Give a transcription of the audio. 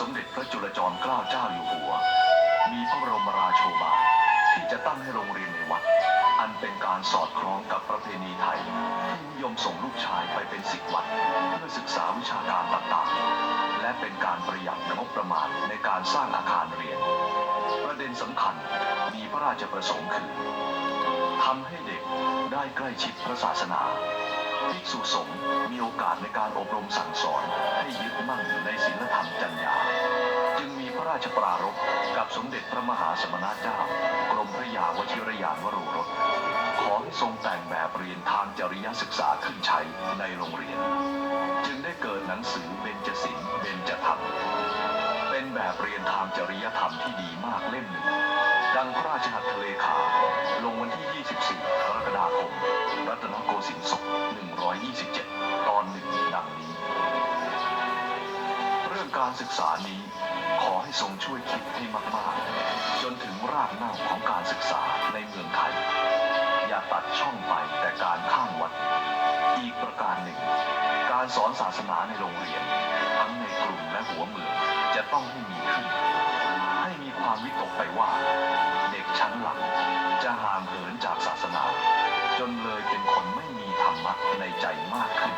สมเด็จพระจุลจอมเกล้าเจ้าอยู่หัว มีพระบรมราโชบายที่จะตั้งให้โรงเรียนในวัด อันเป็นการสอดคล้องกับประเพณีไทยที่นิยมส่งลูกชายไปเป็นศิษย์วัด เพื่อศึกษาวิชาการต่างๆ และเป็นการประหยัดงบประมาณในการสร้างอาคารเรียน ประเด็นสำคัญมีพระราชประสงค์คือทำให้เด็กได้ใกล้ชิดพระศาสนาภิกษุสงฆ์มีโอกาสในการอบรมสั่งสอนให้ ชปรารภกับสมเด็จพระมหาสมณเจ้า กรมพระยาวชิรยานวโรรสขอให้ทรงแต่งแบบเรียนทางจริยศึกษาขึ้นใช้ในโรงเรียน จึงได้เกิดหนังสือเบญจศิลป์เบญจธรรม เป็นแบบเรียนทางจริยธรรมที่ดีมากเล่มหนึ่ง ดังพระราชหัตถเลขา ลงวันที่ 24 กรกฎาคม รัตนโกสินทร์ศก127 ตอนหนึ่งดังนี้ เรื่องการศึกษานี้ ให้ทรงช่วยคิดให้มากๆ จนถึงรากเหง้าของการศึกษาในเมืองไทย อย่าตัดช่องไปแต่การข้ามวัด อีกประการหนึ่ง การสอนศาสนาในโรงเรียน ทั้งในกรุงและหัวเมืองจะต้องให้มีขึ้น ให้มีความวิตกไปว่า เด็กชั้นหลัง จะห่างเหินจากศาสนา จนเลยเป็นคนไม่มีธรรมะในใจมากขึ้น